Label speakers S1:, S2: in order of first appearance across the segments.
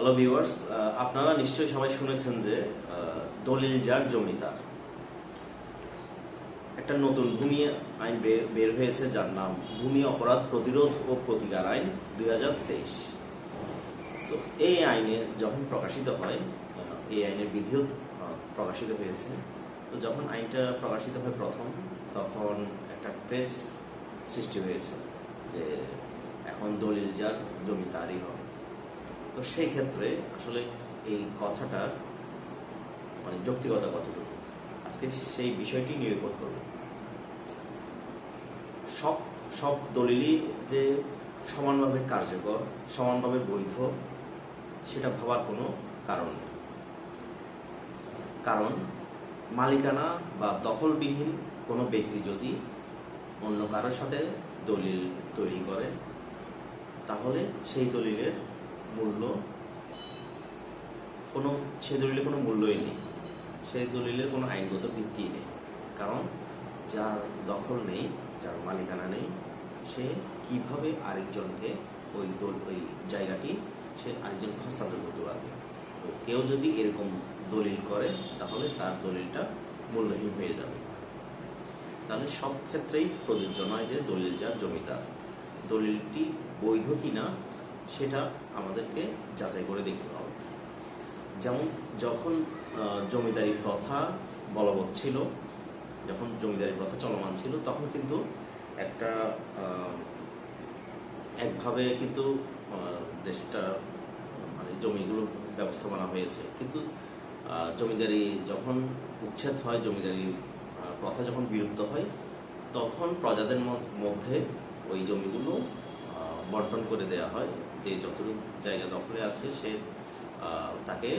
S1: Hello viewers আপনারা নিশ্চয়ই সবাই শুনেছেন যে আহ, দলিল যার জমিদার একটা নতুন ভূমি আইন বের হয়েছে যার নাম ভূমি অপরাধ প্রতিরোধ ও প্রতিকার আইন দুই হাজার তেইশ। তো এই আইনে যখন প্রকাশিত হয় এই আইনের বিধিও প্রকাশিত হয়েছে। তো যখন আইনটা প্রকাশিত হয় প্রথম তখন একটা প্রেস সৃষ্টি হয়েছে যে এখন দলিল যার জমি তারই হবে। তো সেই ক্ষেত্রে আসলে এই কথাটার মানে যৌক্তিকতা কতটুকু? আজকে সেই বিষয়টি নিরূপণ করব। সব সব দলিলই যে সমানভাবে কার্যকর, সমানভাবে বৈধ, সেটা ভাবার কোনো কারণ নেই। কারণ মালিকানা বা দখলবিহীন কোনো ব্যক্তি যদি অন্য কারোর সাথে দলিল তৈরি করে, তাহলে সেই দলিলের মূল্য, কোনো সে দলিলের কোনো মূল্যই নেই। সেই দলিলের কোনো আইনগত ভিত্তি নেই। কারণ যার দখল নেই, যার মালিকানা নেই, সে কীভাবে আরেকজনকে ওই দল, ওই জায়গাটি সে আরেকজনকে হস্তান্তর করতে পারবে? তো কেউ যদি এরকম দলিল করে, তাহলে তার দলিলটা মূল্যহীন হয়ে যাবে। তাহলে সব ক্ষেত্রেই প্রযোজ্য নয় যে দলিল যার জমিদার দলিলটি বৈধ কিনা সেটা আমাদেরকে যাচাই করে দেখতে হবে। যেমন যখন জমিদারি প্রথা বলবৎ ছিল, যখন জমিদারি প্রথা চলমান ছিল, তখন কিন্তু একটা একভাবে কিন্তু দেশটা মানে জমিগুলো ব্যবস্থাপনা হয়েছে। কিন্তু জমিদারি যখন উচ্ছেদ হয়, জমিদারি প্রথা যখন বিলুপ্ত হয়, তখন প্রজাদের মধ্যে ওই জমিগুলো বন্টন করে দেওয়া হয় যে যতটুকু জায়গা দখলে আছে সে তাকে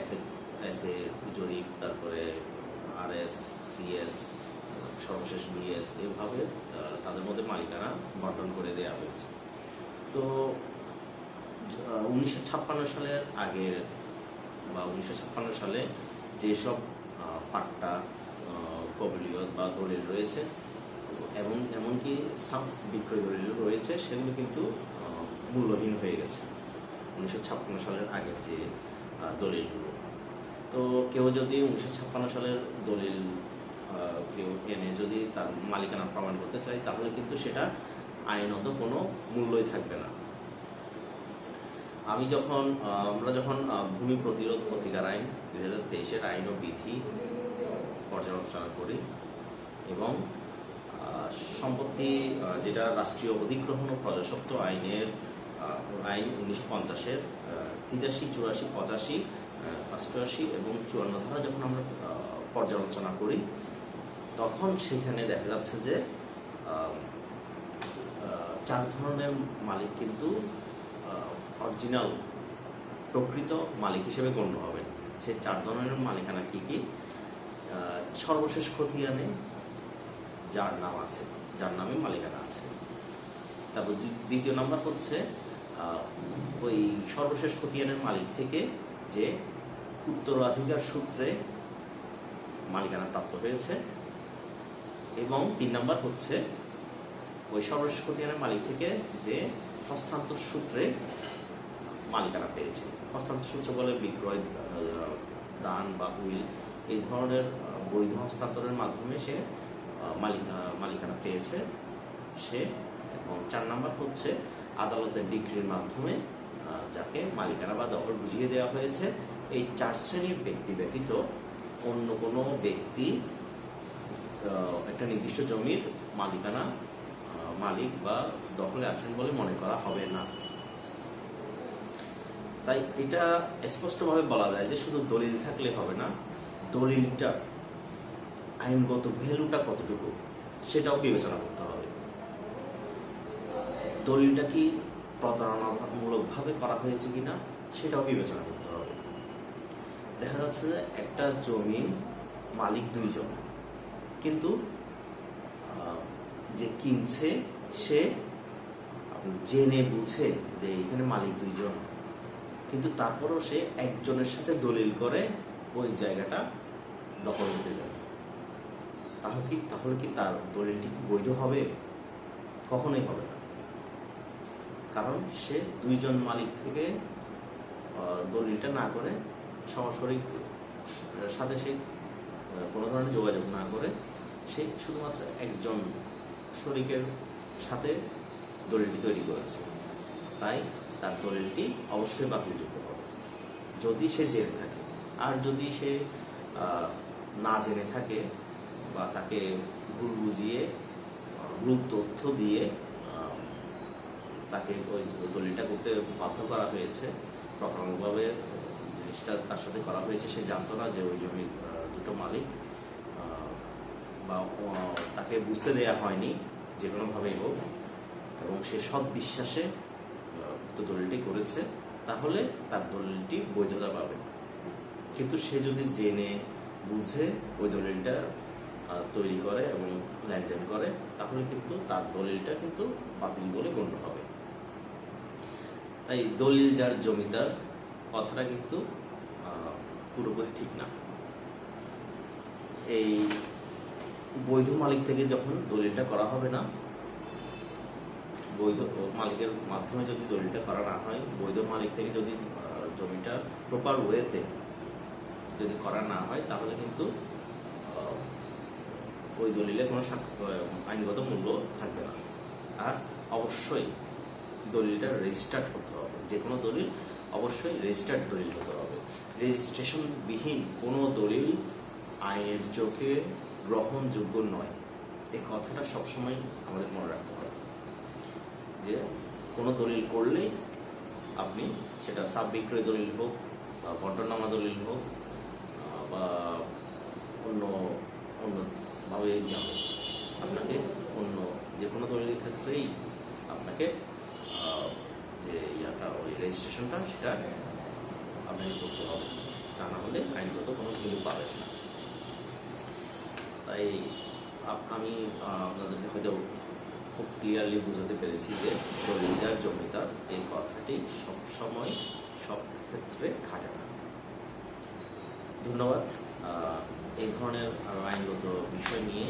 S1: এসে এসে জরিপ, তারপরে আর এস সিএস সর্বশেষ বিএস এভাবে তাদের মধ্যে মালিকানা বন্টন করে দেওয়া হয়েছে। তো উনিশশো ছাপ্পান্ন সালের আগের, বা উনিশশো ছাপ্পান্ন সালে যেসব পাট্টা কবিলিয়ত বা দলিল রয়েছে এবং এমনকি সাব বিক্রয় দলিল রয়েছে, সেগুলো কিন্তু মূল্যহীন হয়ে গেছে। উনিশশো ছাপ্পান্ন সালের আগের যে দলিলগুলো। তো কেউ যদি উনিশশো ছাপ্পান্ন সালের দলিল কেউ এনে যদি তার মালিকানা প্রমাণ করতে চায়, তাহলে কিন্তু সেটা আইনত কোনো মূল্যই থাকবে না। আমি যখন আমরা যখন ভূমি প্রতিরোধ প্রতিকার আইন দুই হাজার তেইশের আইন ও বিধি পর্যালোচনা করি এবং সম্পত্তি যেটা রাষ্ট্রীয় অধিগ্রহণ ও প্রজাস্বত্ব আইনের আইন উনিশশো পঞ্চাশের তিরাশি, চুরাশি, পঁচাশি অষ্টআশি এবং চুয়ান্ন ধারা যখন আমরা পর্যালোচনা করি, তখন সেখানে দেখা যাচ্ছে যে চার ধরনের মালিক কিন্তু অরিজিনাল প্রকৃত মালিক হিসেবে গণ্য হবেন। সেই চার ধরনের মালিকানা কি কি? সর্বশেষ খতিয়ানে যার নাম আছে, যার নামে মালিকানা আছে। তারপর দ্বি- দ্বিতীয় নাম্বার হচ্ছে ওই সর্বশেষ খতিয়ানের মালিক থেকে যে উত্তরাধিকার সূত্রে মালিকানা প্রাপ্ত হয়েছে এবং তিন নাম্বার হচ্ছে, ওই সর্বশেষ খতিয়ানের মালিক থেকে যে হস্তান্তর সূত্রে মালিকানা পেয়েছে। হস্তান্তর সূত্র বলে বিক্রয় দান বা উইল, এই ধরনের বৈধ হস্তান্তরের মাধ্যমে সে মালিক মালিকানা পেয়েছে সে এবং চার নাম্বার হচ্ছে আদালতের ডিগ্রির মাধ্যমে যাকে মালিকানা বা দখল বুঝিয়ে দেওয়া হয়েছে, এই চার শ্রেণির ব্যক্তি ব্যতীত অন্য কোনো ব্যক্তি একটা নির্দিষ্ট জমির মালিকানা মালিক বা দখলে আছেন বলে মনে করা হবে না। তাই এটা স্পষ্টভাবে বলা যায় যে শুধু দলিল থাকলে হবে না, দলিলটা আইনগত ভ্যালুটা কতটুকু, সেটাও বিবেচনা করতে হবে। দলিলটা কি প্রতারণামূলকভাবে করা হয়েছে কিনা, সেটাও বিবেচনা করতে হবে। দেখা যাচ্ছে যে একটা জমি মালিক দুইজন, কিন্তু যে কিনছে, সে জেনে বুঝে যে এখানে মালিক দুইজন, কিন্তু তারপরও সে একজনের সাথে দলিল করে ওই জায়গাটা দখল নিতে যায়। তাহলে কি তাহলে কি তার দলিলটি বৈধ হবে? কখনোই হবে না। কারণ সে দুইজন মালিক থেকে দলিলটা না করে সরাসরি সাথে সে কোনো ধরনের যোগাযোগ না করে সে শুধুমাত্র একজন শরিকের সাথে দলিলটি তৈরি করেছে। তাই তার দলিলটি অবশ্যই বাতিলযোগ্য হবে। যদি সে জেনে থাকে। আর যদি সে না জেনে থাকে বা তাকে ভুল বুঝিয়ে ভুল তথ্য দিয়ে তাকে ওই দলিলটা করতে বাধ্য করা হয়েছে। প্রাথমিকভাবে জিনিসটা তার সাথে করা হয়েছে, সে জানতো না যে ওই জমির দুটো মালিক বা তাকে বুঝতে দেয়া হয়নি, যে কোনোভাবেই হোক। এবং সে সব বিশ্বাসে তো দলিলটি করেছে, তাহলে তার দলিলটি বৈধতা পাবে। কিন্তু সে যদি জেনে, বুঝে ওই দলিলটা তৈরি করে এবং লেনদেন করে, তাহলে কিন্তু তার দলিলটা কিন্তু বাতিল বলে গণ্য হবে। তাই দলিল যার জমিদার, কথাটা কিন্তু পুরোপুরি ঠিক না। এই বৈধ মালিক থেকে যখন দলিলটা করা হবে না, বৈধ মালিকের মাধ্যমে যদি দলিলটা করা না হয়, বৈধ মালিক থেকে যদি জমিটা প্রপার ওয়েতে যদি করা না হয়, তাহলে কিন্তু ওই দলিলে কোনো আইনগত মূল্য থাকবে না। আর অবশ্যই দলিলটা রেজিস্টার্ড হতে হবে। যে কোনো দলিল অবশ্যই রেজিস্টার্ড দলিল হতে হবে। রেজিস্ট্রেশনবিহীন কোনো দলিল আইনের চোখে গ্রহণযোগ্য নয়। এই কথাটা সবসময় আমাদের মনে রাখতে হবে। যে কোনো দলিল করলেই আপনি সেটা সাব বিক্রয় দলিল হোক বা বন্টনামা দলিল হোক বা অন্য অন্যভাবে যাবে আপনাকে অন্য যে কোনো দলিলের ক্ষেত্রেই আপনাকে যে ইয়াটা, ওই রেজিস্ট্রেশনটা সেটা আপনাকে করতে হবে। তা না হলে আইনগত কোনো ভ্যালু পাবেন না। তাই আমি আপনাদেরকে হয়তো খুব ক্লিয়ারলি বোঝাতে পেরেছি যে যার জমিদার এই কথাটি সবসময় সব ক্ষেত্রে খাটে না। ধন্যবাদ। এই ধরনের আরও আইনগত বিষয় নিয়ে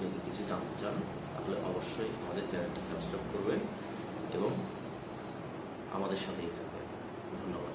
S1: যদি কিছু জানতে চান, তাহলে অবশ্যই আমাদের চ্যানেলটি সাবস্ক্রাইব করবেন এবং আমাদের সাথেই থাকবেন। ধন্যবাদ।